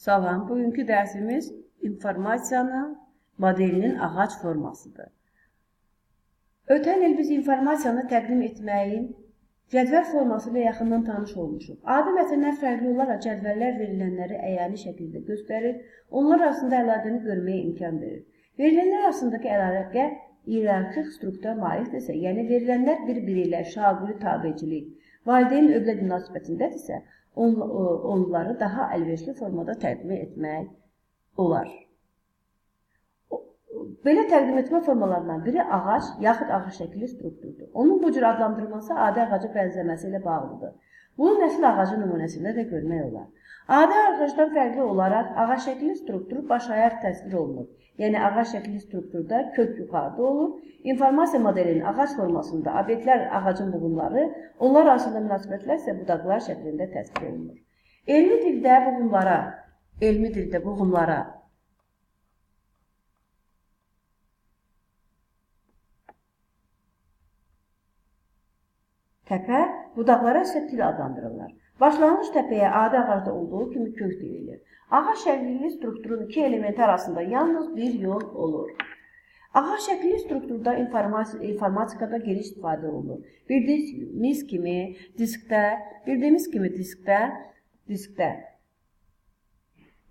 Salam, bugünkü dərsimiz informasiyanın modelinin ağac formasıdır. Ötən il biz informasiyanı təqdim etməyin cədvəl forması ilə yaxından tanış olmuşuq. Adi mətnlər fərqli olaraq cədvəllər verilənləri əyani şəkildə göstərir, onlar arasında əlaqəni görməyə imkan verir. Verilənlər arasındakı əlaqə iyerarxik struktura malikdirsə, yəni verilənlər bir-biri ilə şaguli tabecilik, valideyn övlad münasibətindədirsə, on, onları daha əlverişli formada təqdim etmək olar. Belə təqdim etmə formalarından biri ağac yaxud ağac şəkilli strukturdur. Onun bu cür adlandırılması adi ağaca bənzəməsi ilə bağlıdır. Bunu nəsil ağacı nümunəsində də görmək olar. Adi ağacdan fərqli olaraq ağac şəkilli struktur baş-ayaq təsvir olunur. Yəni ağac şəkilli strukturda kök yuxarıda olur. İnformasiya modelinin ağac formasında obyektlər ağacın buğumları, onlar arasında münasibətlər isə budaqlar şəklində təsvir olunur. Elmi dildə buğumlara, elmi dildə buğumlara Təpə budaqlara isə til adlandırırlar. Başlanğıc təpəyə adi ağacda olduğu kimi kök deyilir. Ağac şəkilli strukturun iki elementi arasında yalnız bir yol olur. Ağac şəkilli strukturda informasiya informatikada geniş istifadə olunur. Bildiyimiz kimi diskdə, bildiyimiz kimi diskdə, diskdə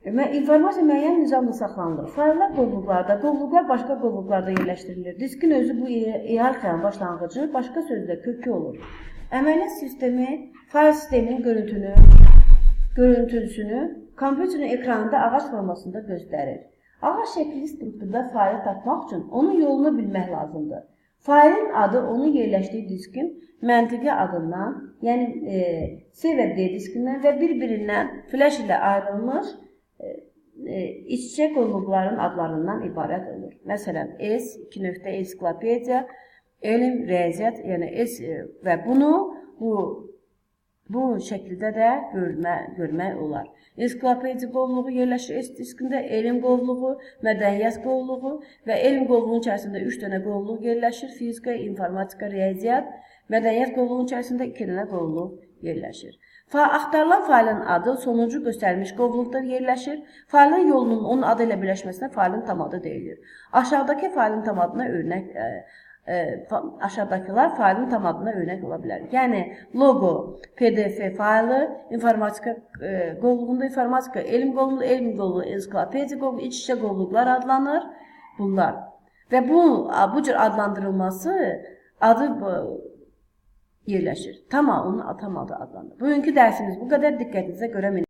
informasiya müəyyən nizamla saxlanılır. Fayllar qovluqlarda, qovluqlar başqa qovluqlarda yerləşdirilir. Diskin özü bu iyerarxiyanın başlanğıcı, başqa sözlə kökü olur. Əməliyyat sistemi fayl sisteminin görüntünü, görüntüsünü kompüterin ekranında ağac formasında göstərir. Ağac şəkilli strukturda faylı tapmaq üçün onun yolunu bilmək lazımdır. Faylın adı onun yerləşdiyi diskin məntiqi adından, yəni e, C və D diskindən və bir-birindən flash ilə ayrılmış e, e, iç-içə qovluqların adlarından ibarət olur. Məsələn, S, 2 nöqtə ensiklopediya, elm, riyaziyyat, yəni S e, və bunu bu bu şəkildə də görmə, görmək olar. Ensiklopediya qovluğu yerləşir S diskində, elm qovluğu, mədəniyyət qovluğu və elm qovluğunun içərisində 3 dənə qovluq yerləşir. Fizika, informatika, riyaziyyat, mədəniyyət qovluğunun içərisində 2 dənə qovluq yerləşir. Fa axtarılan faylın adı sonuncu göstərilmiş qovluqda yerləşir. Faylın yolunun onun adı ilə birləşməsinə faylın tam adı deyilir. Aşağıdakı faylın tam adına örnək ə, fa aşağıdakılar faylın tam adına örnək ola bilər. Yəni loqo, PDF faylı, informatika ə, qovluğunda informatika, elm qovluğu, elm qovluğu, ensiklopediya qovluğu, iç-içə qovluqlar adlanır. Bunlar. Və bu bu cür adlandırılması adı bu, yerləşir. Tam onun tam adı adlanır. Bugünkü dərsimiz bu qədər. Diqqətinizə görə min